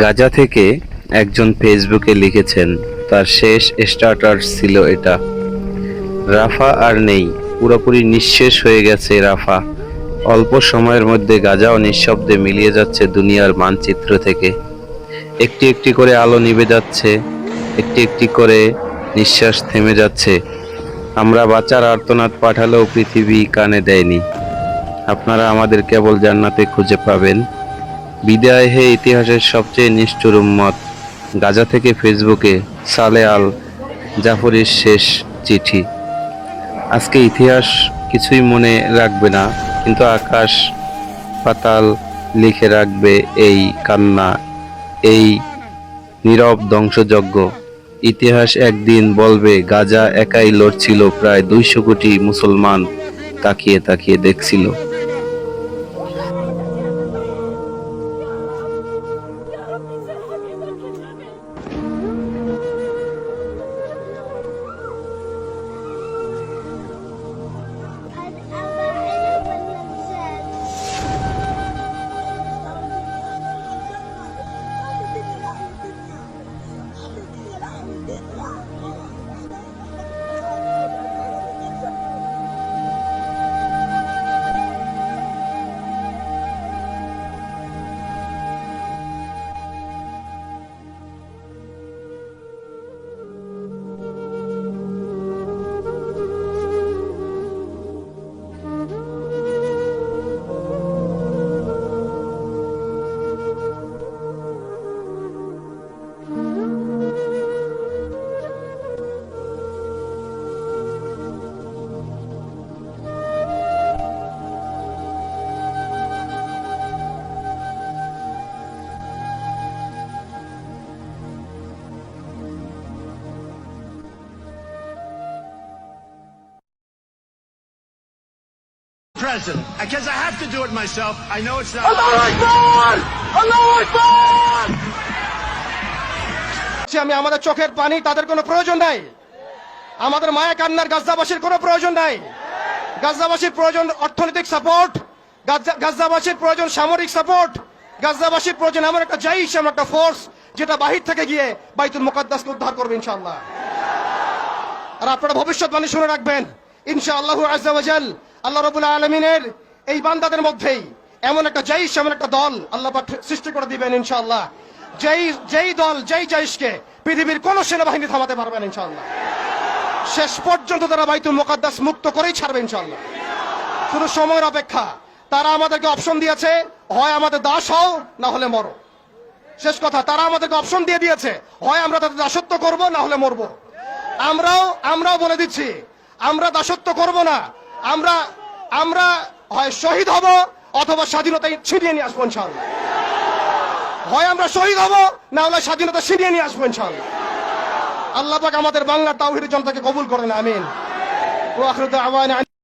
গাজা থেকে একজন ফেসবুকে লিখেছেন, তার শেষ স্টার্টার ছিল এটা। রাফা আর নেই, পুরোপুরি নিঃশেষ হয়ে গেছে রাফা। অল্প সময়ের মধ্যে গাজাও নিঃশব্দে মিলিয়ে যাচ্ছে দুনিয়ার মানচিত্র থেকে। একটি একটি করে আলো নিভে যাচ্ছে, একটি একটি করে নিঃশ্বাস থেমে যাচ্ছে। আমরা বাঁচার আর্তনাদ পাঠালেও পৃথিবী কানে দেয়নি। আপনারা আমাদের কেবল জান্নাতে খুঁজে পাবেন। বিদায় হে ইতিহাসের সবচেয়ে নিষ্ঠুর উম্মত। গাজা থেকে ফেসবুকে সালে আল জাফরির শেষ চিঠি। আজকে ইতিহাস কিছুই মনে রাখবে না, কিন্তু আকাশ পাতাল লিখে রাখবে এই কান্না, এই নীরব ধ্বংসযজ্ঞ। ইতিহাস একদিন বলবে, গাজা একাই লড়ছিল, প্রায় দুইশো কোটি মুসলমান তাকিয়ে তাকিয়ে দেখছিল। President because I have to do it myself. I know it's not. যে আমি আমাদের চোখের পানি তাদের কোনো প্রয়োজন নাই। আমাদের মায়া কান্নার গাজদাবাসীর কোনো প্রয়োজন নাই। গাজদাবাসীর প্রয়োজন অর্থনৈতিক সাপোর্ট গাজদাবাসীর প্রয়োজন সামরিক সাপোর্ট গাজদাবাসীর প্রয়োজন এমন একটা জাইশ এমন একটা ফোর্স যেটা বাহির থেকে গিয়ে বাইতুল মুকাদ্দাসকে উদ্ধার করবে ইনশাআল্লাহ। আর আপনারা ভবিষ্যৎবাণী শুনে রাখবেন ইনশাআল্লাহ আজাল আল্লাহ রবুল আলমিনের এই বান্দাদের মধ্যেই এমন একটা জাইশ এমন একটা দল আল্লাহ সৃষ্টি করে দিবেন ইনশাআল্লাহ। যেই যেই দল, যেই জাইশকে পৃথিবীর কোন সেনাবাহিনী থামাতে পারবেন ইনশাআল্লাহ। শেষ পর্যন্ত তারা বাইতুল মুকাদ্দাস মুক্ত করেই ছাড়বে ইনশাআল্লাহ। শুধু সময়ের অপেক্ষা, তারা আমাদেরকে অপশন দিয়েছে, হয় আমাদের দাস হও, না হলে মরো। শেষ কথা, তারা আমাদেরকে অপশন দিয়ে দিয়েছে, হয় আমরা তাদের দাসত্ব করব, না হলে মরবো। আমরাও আমরাও বলে দিচ্ছি আমরা দাসত্ব করব না। আমরা আমরা হয় শহীদ হব অথবা স্বাধীনতা ছিনিয়ে নিয়ে আসব ইনশাআল্লাহ। হয় আমরা শহীদ হব, না হলে স্বাধীনতা ছিনিয়ে নিয়ে আসব ইনশাআল্লাহ। আল্লাহ পাক আমাদের বাংলা তাওহিদের জনতাকে কবুল করেন আমিন।